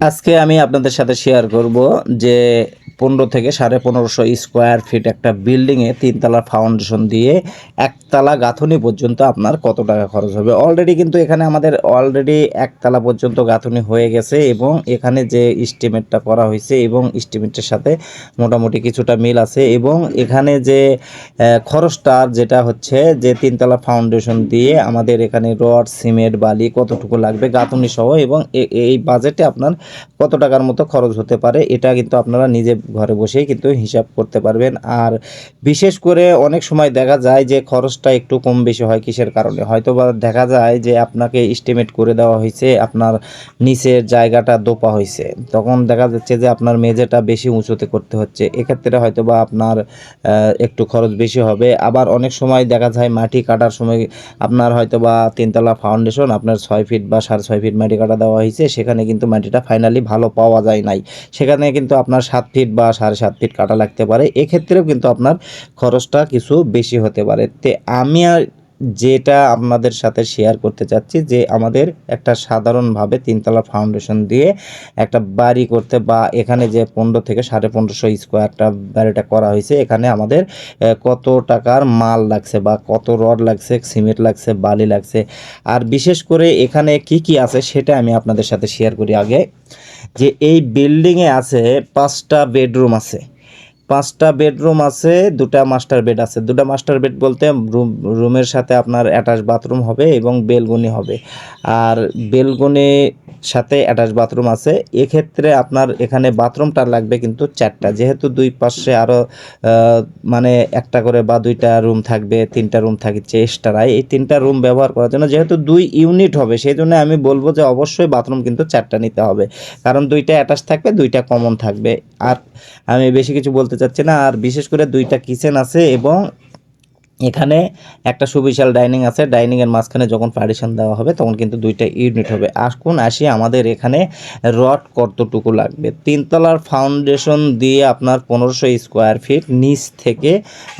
আজকে আমি আপনাদের সাথে শেয়ার করব যে পনেরো থেকে সাড়ে পনেরোশো স্কোয়ার ফিট একটা বিল্ডিংয়ে তিনতলা ফাউন্ডেশন দিয়ে একতলা গাঁথনি পর্যন্ত আপনার কত টাকা খরচ হবে? অলরেডি কিন্তু এখানে আমাদের অলরেডি একতলা পর্যন্ত গাঁথনি হয়ে গেছে এবং এখানে যে ইস্টিমেটটা করা হয়েছে এবং ইস্টিমেটের সাথে মোটামুটি কিছুটা মিল আছে এবং এখানে যে খরচটা যেটা হচ্ছে যে তিনতলা ফাউন্ডেশন দিয়ে আমাদের এখানে রড, সিমেন্ট, বালি কতটুকু লাগবে গাঁথনি সহ এবং এই বাজেটে আপনার কত টাকার মতো খরচ হতে পারে এটা কিন্তু আপনারা নিজে ঘরে বসেই কিন্তু হিসাব করতে পারবেন। আর বিশেষ করে অনেক সময় দেখা যায় যে খরচটা একটু কম বেশি হয় কিসের কারণে? হয়তো বা দেখা যায় যে আপনাকে এস্টিমেট করে দেওয়া হয়েছে, আপনার নিচের জায়গাটা দোপা হয়েছে। তখন দেখা যাচ্ছে যে আপনার মেঝেটা বেশি উঁচুতে করতে হচ্ছে। এক্ষেত্রে হয়তো বা আপনার একটু খরচ বেশি হবে। আবার অনেক সময় দেখা যায় মাটি কাটার সময় আপনার হয়তো বা তিনতলা ফাউন্ডেশন আপনার ছয় ফিট বা সাড়ে ছয় ফিট মাটি কাটা দেওয়া হয়েছে। সেখানে কিন্তু মাটিটা ফাইনালি ভালো পাওয়া যায় নাই। সেখানে কিন্তু আপনার সাত ফিট বা সাড়ে সাত ফিট কাটা লাগতে পারে। এক্ষেত্রেও কিন্তু আপনার খরচটা কিছু বেশি হতে পারে। তে আমি আর যেটা আপনাদের সাথে শেয়ার করতে চাচ্ছি যে আমাদের একটা সাধারণভাবে তিনতলা ফাউন্ডেশন দিয়ে একটা বাড়ি করতে বা এখানে যে পনেরো থেকে সাড়ে পনেরোশো স্কোয়ারটা বাড়িটা করা হয়েছে, এখানে আমাদের কত টাকার মাল লাগছে বা কত রড লাগছে, সিমেন্ট লাগছে, বালি লাগছে। আর বিশেষ করে এখানে কি কি আছে সেটা আমি আপনাদের সাথে শেয়ার করি আগে। যে এই বিল্ডিংয়ে আছে পাঁচটা বেডরুম আছে। পাঁচটা বেডরুম আছে, দুটা মাস্টার বেড আছে। দুটা মাস্টার বেড বলতে রুম, রুমের সাথে আপনার অ্যাটাচ বাথরুম হবে এবং বেলগুনি হবে। আর বেলগুনি সাথে অ্যাটাচ বাথরুম আছে। এক্ষেত্রে আপনার এখানে বাথরুমটা লাগবে কিন্তু চারটা। যেহেতু দুই পাশে আরও মানে একটা করে বা দুইটা রুম থাকবে, তিনটা রুম থাকছে এক্সট্রায় এই তিনটা রুম ব্যবহার করার জন্য যেহেতু দুই ইউনিট হবে সেই জন্য আমি বলব যে অবশ্যই বাথরুম কিন্তু চারটা নিতে হবে। কারণ দুইটা অ্যাটাচ থাকবে, দুইটা কমন থাকবে। আর আমি বেশি কিছু বলতে চাচ্ছি না। আর বিশেষ করে দুইটা কিচেন আছে এবং এখানে একটা সুবিশাল ডাইনিং আছে। ডাইনিংয়ের মাঝখানে যখন পার্টিশন দেওয়া হবে, তখন কিন্তু দুইটা ইউনিট হবে। আসুন আসি, আমাদের এখানে রড কতটুকু লাগবে? তিনতলার ফাউন্ডেশন দিয়ে আপনার পনেরোশো স্কোয়ার ফিট নিচ থেকে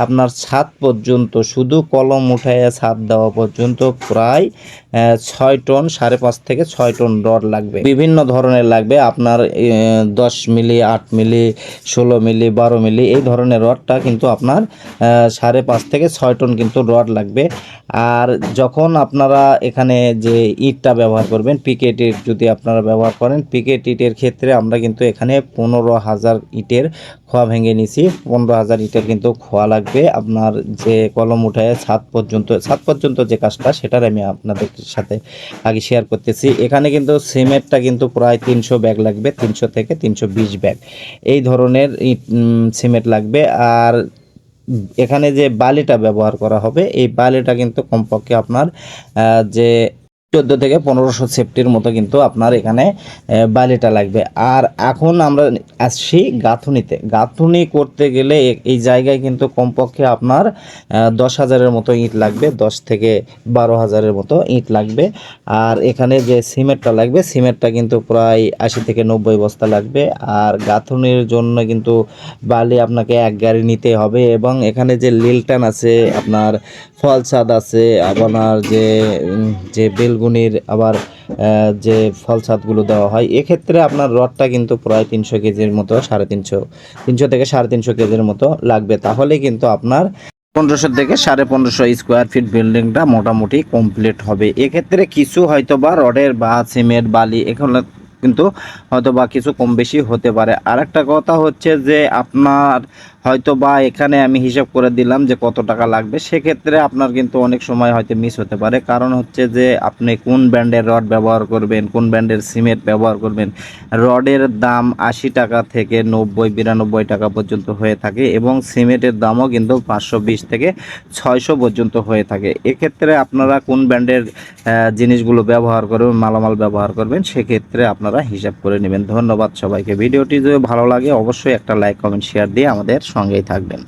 আপনার ছাদ পর্যন্ত, শুধু কলম উঠাইয়া ছাদ দেওয়া পর্যন্ত প্রায় ছয় টন, সাড়ে পাঁচ থেকে ছয় টন রড লাগবে। বিভিন্ন ধরনের লাগবে, আপনার দশ মিলি, আট মিলি, ষোলো মিলি, বারো মিলি, এই ধরনের রডটা কিন্তু আপনার সাড়ে পাঁচ থেকে ছয় টন কিন্তু রড লাগবে। আর যখন আপনারা এখানে যে ইটটা ব্যবহার করবেন পিকেট ইট যদি আপনারা ব্যবহার করেন পিকেট ইটের ক্ষেত্রে আমরা কিন্তু এখানে পনেরো হাজার ইটের খোয়া ভেঙে নিছি। পনেরো হাজার ইটের কিন্তু খোয়া লাগবে। আপনার যে কলম উঠায় ছাদ পর্যন্ত ছাদ পর্যন্ত যে কাজটা, সেটার আমি আপনাদের সাথে আগে শেয়ার করতেছি। এখানে কিন্তু সিমেন্টটা কিন্তু প্রায় তিনশো ব্যাগ লাগবে, তিনশো থেকে তিনশো বিশ ব্যাগ। এই ধরনের ইট সিমেন্ট লাগবে। আর এখানে যে বালিটা ব্যবহার করা হবে এই বালিটা কিন্তু কমপক্ষে আপনার যে চোদ্দ থেকে পনেরোশো সেফটির মতো কিন্তু আপনার এখানে বালিটা লাগবে। আর এখন আমরা আসছি গাঁথুনিতে। গাঁথুনি করতে গেলে এই জায়গায় কিন্তু কমপক্ষে আপনার দশ হাজারের মতো ইট লাগবে, দশ থেকে বারো হাজারের মতো ইট লাগবে। আর এখানে যে সিমেন্টটা লাগবে, সিমেন্টটা কিন্তু প্রায় আশি থেকে নব্বই বস্তা লাগবে। আর গাঁথুনির জন্য কিন্তু বালি আপনাকে এক গাড়ি নিতে হবে এবং এখানে যে লিলটান আছে, আপনার ফল ছাদ আছে, আপনার যে যে বেলগুনির আবার যে ফল ছাদগুলো দেওয়া হয়, এক্ষেত্রে আপনার রডটা কিন্তু প্রায় তিনশো কেজির মতো, সাড়ে তিনশো তিনশো থেকে সাড়ে তিনশো কেজির মতো লাগবে। তাহলে কিন্তু আপনার পনেরোশো থেকে সাড়ে পনেরোশো স্কোয়ার ফিট বিল্ডিংটা মোটামুটি কমপ্লিট হবে। এক্ষেত্রে কিছু হয়তো বা রডের বা সিমেন্ট, বালি এখানে কিন্তু হয়তো বা কিছু কম বেশি হতে পারে। আর একটা কথা হচ্ছে যে আপনার হয়তো বা এখানে আমি হিসাব করে দিলাম যে কত টাকা লাগবে, সেক্ষেত্রে আপনার কিন্তু অনেক সময় হয়তো মিস হতে পারে। কারণ হচ্ছে যে আপনি কোন ব্র্যান্ডের রড ব্যবহার করবেন, কোন ব্র্যান্ডের সিমেন্ট ব্যবহার করবেন রডের দাম আশি টাকা থেকে নব্বই, বিরানব্বই টাকা পর্যন্ত হয়ে থাকে এবং সিমেন্টের দামও কিন্তু পাঁচশো বিশ থেকে ছয়শো পর্যন্ত হয়ে থাকে। এক্ষেত্রে আপনারা কোন ব্র্যান্ডের জিনিসগুলো ব্যবহার করবেন, মালামাল ব্যবহার করবেন, সেক্ষেত্রে আপনারা হিসাব করে নেবেন। ধন্যবাদ সবাইকে। ভিডিওটি যদি ভালো লাগে, অবশ্যই একটা লাইক, কমেন্ট শেয়ার দিয়ে আমাদের সঙ্গেই থাকবেন।